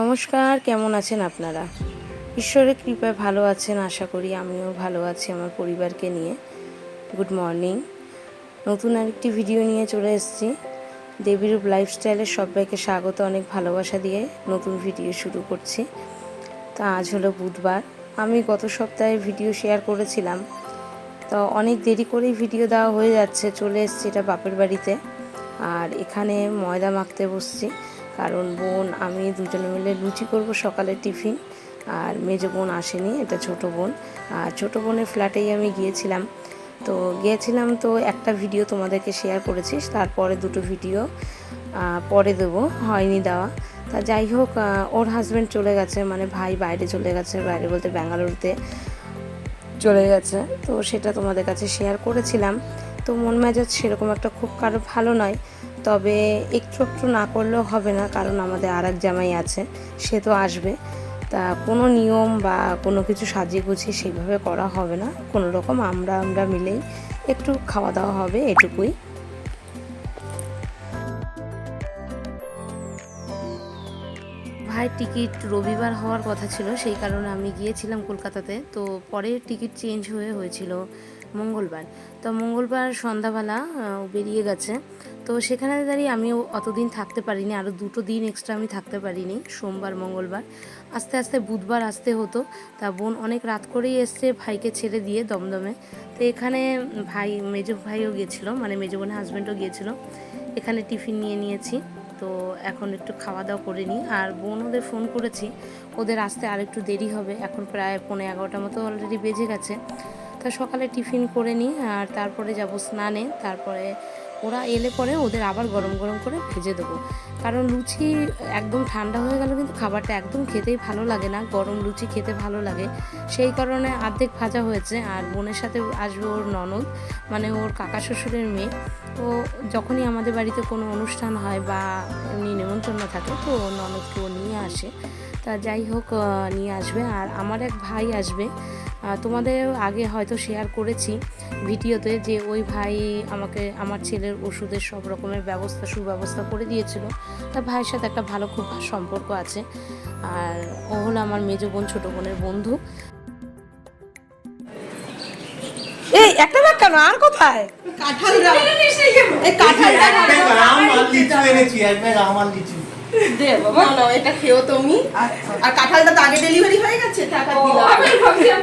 নমস্কার, কেমন আছেন আপনারা? ঈশ্বরের কৃপায় ভালো আছেন, আশা করি আমিও ভালো আছি আমার পরিবারকে নিয়ে। গুড মর্নিং নতুন আরেকটি ভিডিও নিয়ে চলে এসেছি। দেবীরূপ লাইফস্টাইলের সবাইকে স্বাগত, অনেক ভালোবাসা দিয়ে নতুন ভিডিও শুরু করছি। তা আজ হলো বুধবার। আমি গত সপ্তাহে ভিডিও শেয়ার করেছিলাম। তো অনেক দেরি করেই ভিডিও দেওয়া হয়ে যাচ্ছে, চলে এসেছি এটা বাপের বাড়িতে। আর এখানে ময়দা মাখতে বসছি। কারণ বোন, আমি দুজনে মিলে লুচি করব সকালের টিফিন। আর মেজো বোন আসেনি, এটা ছোট বোন। আর ছোটো বোনের ফ্ল্যাটেই আমি গিয়েছিলাম। তো গিয়েছিলাম তো একটা ভিডিও তোমাদেরকে শেয়ার করেছি, তারপরে দুটো ভিডিও পরে দেবো, হয়নি দেওয়া। তা যাই হোক ওর হাজব্যান্ড চলে গেছে মানে ভাই বাইরে চলে গেছে, বাইরে বলতে ব্যাঙ্গালোরতে চলে গেছে। তো সেটা তোমাদের কাছে শেয়ার করেছিলাম। তো মন মেজাজ সেরকম একটা খুব কারও ভালো নয়। তবে একটু একটু না করলেও হবে না, কারণ আমাদের আর এক জামাই আছে, সে তো আসবে। তা কোনো নিয়ম বা কোনো কিছু সাজিয়ে গুছিয়ে সেইভাবে করা হবে না, কোনো রকম আমরা আমরা মিলেই একটু খাওয়া দাওয়া হবে এটুকুই। ভাইয়ের টিকিট রবিবার হওয়ার কথা ছিল, সেই কারণে আমি গিয়েছিলাম কলকাতাতে। তো পরে টিকিট চেঞ্জ হয়ে হয়েছিল মঙ্গলবার। তো মঙ্গলবার সন্ধ্যাবেলা বেরিয়ে গেছে। তো সেখানে দাঁড়িয়ে আমিও অতদিন থাকতে পারিনি আরও দুটো দিন এক্সট্রা আমি থাকতে পারিনি, সোমবার, মঙ্গলবার। আস্তে আস্তে বুধবার আসতে হতো, তা বোন অনেক রাত করেই এসছে ভাইকে ছেড়ে দিয়ে দমদমে। তো এখানে ভাই, মেজো ভাইও গিয়েছিল মানে মেজো বোনের হাজব্যান্ডও গিয়েছিল এখানে টিফিন নিয়ে নিয়েছি, তো এখন একটু খাওয়া দাওয়া করে নিই। আর বোন ওদের ফোন করেছি, ওদের আসতে আর একটু দেরি হবে, এখন প্রায় পৌনে এগারোটার মতো অলরেডি বেজে গেছে। তা সকালে টিফিন করে নিই, আর তারপরে যাব স্নানে, তারপরে ওরা এলে পরে ওদের আবার গরম গরম করে ভেজে দেবো। কারণ লুচি একদম ঠান্ডা হয়ে গেল কিন্তু খাবারটা একদম খেতেই ভালো লাগে না, গরম লুচি খেতে ভালো লাগে। সেই কারণে অর্ধেক ভাজা হয়েছে আর বোনের সাথে আসবে ওর ননদ মানে ওর কাকা শ্বশুরের মেয়ে। তো যখনই আমাদের বাড়িতে কোনো অনুষ্ঠান হয় বা এমনি নেমন্তন্ন থাকে তো ওর ননদকে ও নিয়ে আসে। তা যাই হোক নিয়ে আসবে আর আমার এক ভাই আসবে। তোমাদের আগে হয়তো শেয়ার করেছি ভিডিওতে যে ওই ভাই আমাকে আমার ছেলের ওষুধের সব রকমের ব্যবস্থা সুব্যবস্থা করে দিয়েছিল। তা ভাইয়ের সাথে একটা ভালো খুব সম্পর্ক আছে। আর ও হলো আমার মেজো বোন ছোটো বোনের বন্ধু। এই একটা কেন? আর কোথায়? কাঁঠাল এই কাঁঠাল আম আর লিচু এনেছি এক ব্যাগ আম আর লিচু। দে বাবা নাও এটা খেও তুমি আর কাঁঠালটা তো আগে ডেলিভারি হয়ে গেছে টাকা দিলাম।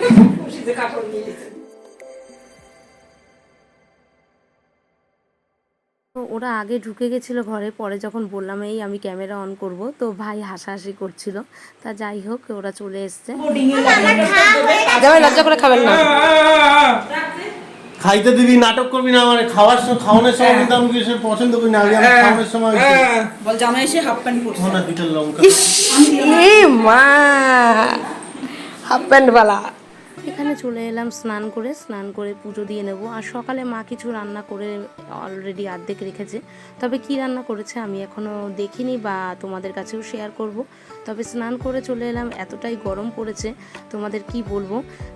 তো ওরা আগে ঢুকে গেছিল ঘরে পরে যখন বললাম এই আমি ক্যামেরা অন করব। তো ভাই হাসাহাসি করছিল। তা যাই হোক ওরা চলে এসছে। লজ্জা করে খাবেন না। খাইতে দিবি নাটক করবি না আমার খাওয়ার সময় খাওয়ানোর সময় কিন্তু আমি কিছু পছন্দ করি না আমি খাওয়ানোর সময় বল জামাই এসে হাফ প্যান্ট পরছে। না দুটো লঙ্কা। এ মা হাফ প্যান্ট বালা। এখানে চলে এলাম স্নান করে স্নান করে পুজো দিয়ে নেব। আর সকালে মা কিছু রান্না করে অলরেডি আর্ধেক রেখেছে। তবে কি রান্না করেছে আমি এখনও দেখিনি বা তোমাদের কাছেও শেয়ার করব। তবে স্নান করে চলে এলাম, এতটাই গরম পড়েছে, তোমাদের কি বলব?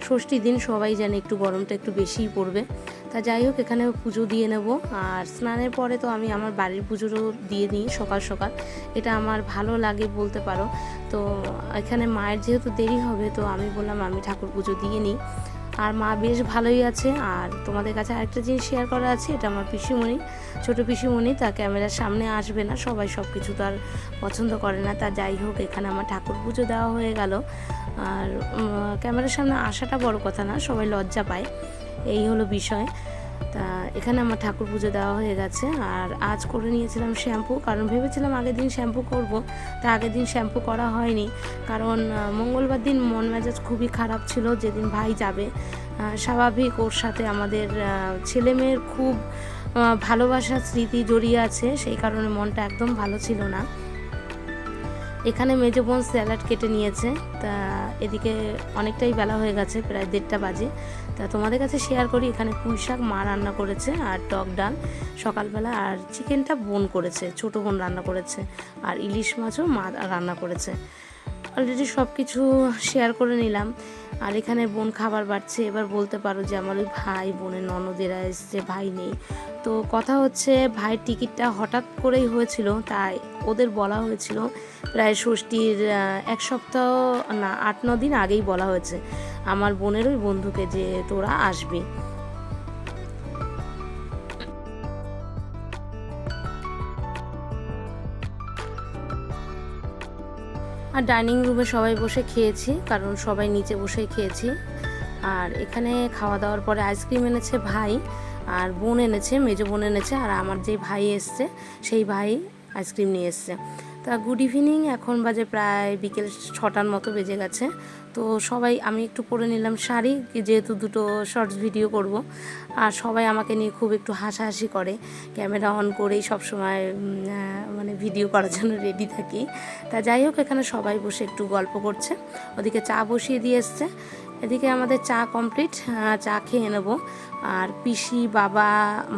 ষষ্ঠী দিন সবাই জানে একটু গরমটা একটু বেশিই পড়বে। তা যাই হোক এখানে পুজো দিয়ে নেব। আর স্নানের পরে তো আমি আমার বাড়ির পুজোরও দিয়ে নিই সকাল সকাল। এটা আমার ভালো লাগে বলতে পারো। তো এখানে মায়ের যেহেতু দেরি হবে, তো আমি বললাম আমি ঠাকুর পুজো দিয়ে নিই। আর মা বেশ ভালোই আছে। আর তোমাদের কাছে আরেকটা জিনিস শেয়ার করা আছে, এটা আমার পিসিমণি। ছোটো পিসিমণি তা ক্যামেরার সামনে আসবে না, সবাই সব কিছু তো আর পছন্দ করে না। তা যাই হোক, এখানে আমার ঠাকুর পুজো দেওয়া হয়ে গেল। আর ক্যামেরার সামনে আসাটা বড় কথা না, সবাই লজ্জা পায়। এই হলো বিষয়। তা এখানে আমার ঠাকুর পুজো দেওয়া হয়ে গেছে। আর আজ করে নিয়েছিলাম শ্যাম্পু, কারণ ভেবেছিলাম আগের দিন শ্যাম্পু করব। তা আগের দিন শ্যাম্পু করা হয়নি, কারণ মঙ্গলবার দিন মন মেজাজ খুবই খারাপ ছিল, যেদিন ভাই যাবে। স্বাভাবিক ওর সাথে আমাদের ছেলে মেয়ের খুব ভালোবাসার স্মৃতি জড়িয়ে আছে, সেই কারণে মনটা একদম ভালো ছিল না। এখানে মেজো বোন স্যালাড কেটে নিয়েছে। তা এদিকে অনেকটাই বেলা হয়ে গেছে, প্রায় দেড়টা বাজে। তা তোমাদের কাছে শেয়ার করি, এখানে পুঁই শাক মা রান্না করেছে আর টক ডাল। সকালবেলা আর চিকেনটা বোন করেছে, ছোটো বোন রান্না করেছে। আর ইলিশ মাছও মা রান্না করেছে। অলরেডি সব কিছু শেয়ার করে নিলাম। আর এখানে বোন খাবার বাড়ছে, এবার বলতে পারো যে আমার ওই ভাই বোনের ননদেরা এসছে, ভাই নেই। তো কথা হচ্ছে, ভাইয়ের টিকিটটা হঠাৎ করেই হয়েছিল, তাই ওদের বলা হয়েছিল প্রায় ষষ্ঠীর এক সপ্তাহ, না, আট, ন দিন আগেই বলা হয়েছে। আমার বোনের ওই বন্ধুকে যে তোরা আসবি। আর ডাইনিং রুমে সবাই বসে খেয়েছি, কারণ সবাই নিচে বসে খেয়েছি। আর এখানে খাওয়া দাওয়ার পরে আইসক্রিম এনেছে ভাই, আর বোন এনেছে, মেজো বোন এনেছে, আর আমার যে ভাই এসছে, সেই ভাই আইসক্রিম নিয়ে এসছে। তা গুড ইভিনিং এখন বাজে প্রায় বিকেল ছটার মতো বেজে গেছে। তো সবাই, আমি একটু পরে নিলাম শাড়ি, যেহেতু দুটো শর্টস ভিডিও করব। আর সবাই আমাকে নিয়ে খুব একটু হাসাহাসি করে। ক্যামেরা অন করেই সবসময় মানে ভিডিও করার জন্য রেডি থাকি। তা যাই হোক, এখানে সবাই বসে একটু গল্প করছে। ওদিকে চা বসিয়ে দিয়ে এসছে। এদিকে আমাদের চা কমপ্লিট চা খেয়ে নেব। আর পিসি, বাবা,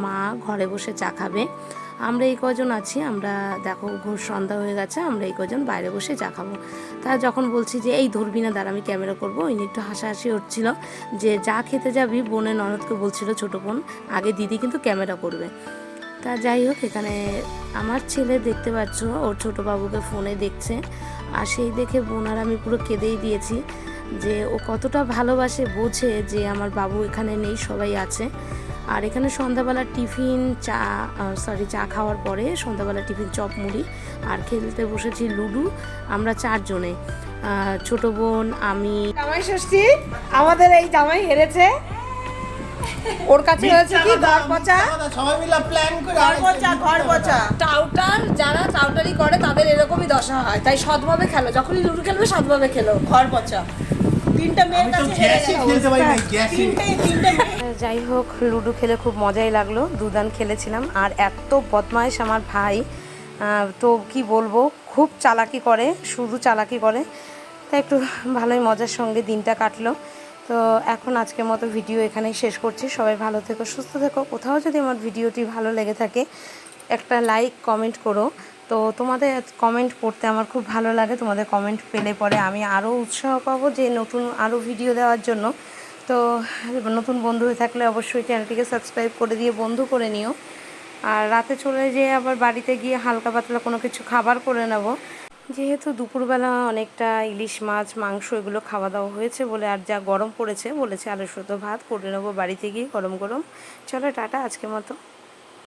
মা ঘরে বসে চা খাবে। আমরা এই কজন আছি, আমরা দেখো ঘোর সন্ধ্যা হয়ে গেছে, আমরা এই কজন বাইরে বসে চা খাব। তা যখন বলছি যে, এই ধরবি না, দাঁড়া আমি ক্যামেরা করব ওই একটু হাসাহাসি হচ্ছিল যে, যা খেতে যাবি বোনের ননদকে বলছিল ছোটো বোন, আগে দিদি কিন্তু ক্যামেরা করবে। তা যাই হোক, এখানে আমার ছেলে দেখতে পাচ্ছ, ওর ছোটো বাবুকে ফোনে দেখছে, আর সেই দেখে বোন আর আমি পুরো কেঁদেই দিয়েছি যে, ও কতটা ভালোবাসে, বোঝে যে, আমার বাবু এখানে নেই, সবাই আছে। আর এখানে সন্ধ্যাবেলা টিফিন চা সরি চা খাওয়ার পরে সন্ধ্যাবেলা টিফিন চপ মুড়ি আর খেলতে বসেছি লুডু। আমরা চারজনে। ছোট বোন আমি। জামাই ষষ্ঠী আমাদের এই জামাই হেরেছে। ওর কাছে হয়েছে কি? ঘর পচা? সবাই মিলে প্ল্যান করে ঘর পচা ঘর পচা। টাউটার যারা টাউটারি করে তাদের এরকমই দশা হয়। তাই সৎভাবে খেলো। যখনই লুডু খেলবে সৎভাবে খেলো। ঘর পচা। তিনটা মেয়ের কাছে হেরে গেছে। তিনটে তিনটে মেয়ে যাই হোক, লুডো খেলে খুব মজাই লাগল, দুদান খেলেছিলাম। আর এত বদমাইশ আমার ভাই তো কি বলব, খুব চালাকি করে, শুধু চালাকি করে। তাই একটু ভালোই মজার সঙ্গে দিনটা কাটলো। তো এখন আজকের মতো ভিডিও এখানেই শেষ করছি। সবাই ভালো থেকো, সুস্থ থেকো। কোথাও যদি আমার ভিডিওটি ভালো লেগে থাকে, একটা লাইক, কমেন্ট করো। তো তোমাদের কমেন্ট পড়তে আমার খুব ভালো লাগে। তোমাদের কমেন্ট পেলে পরে আমি আরও উৎসাহ পাবো যে নতুন আরও ভিডিও দেওয়ার জন্য। তো নতুন বন্ধু হয়ে থাকলে অবশ্যই চ্যানেলটিকে সাবস্ক্রাইব করে দিয়ে বন্ধু করে নিও। আর রাতে চলে যেয়ে আবার বাড়িতে গিয়ে হালকা পাতলা কোনো কিছু খাবার করে নেব। যেহেতু দুপুরবেলা অনেকটা ইলিশ মাছ, মাংস এগুলো খাওয়া দাওয়া হয়েছে বলে আর যা গরম পড়েছে বলেছে আলু সুতো ভাত করে নেব বাড়িতে গিয়ে গরম গরম। চলো টাটা আজকের মতো।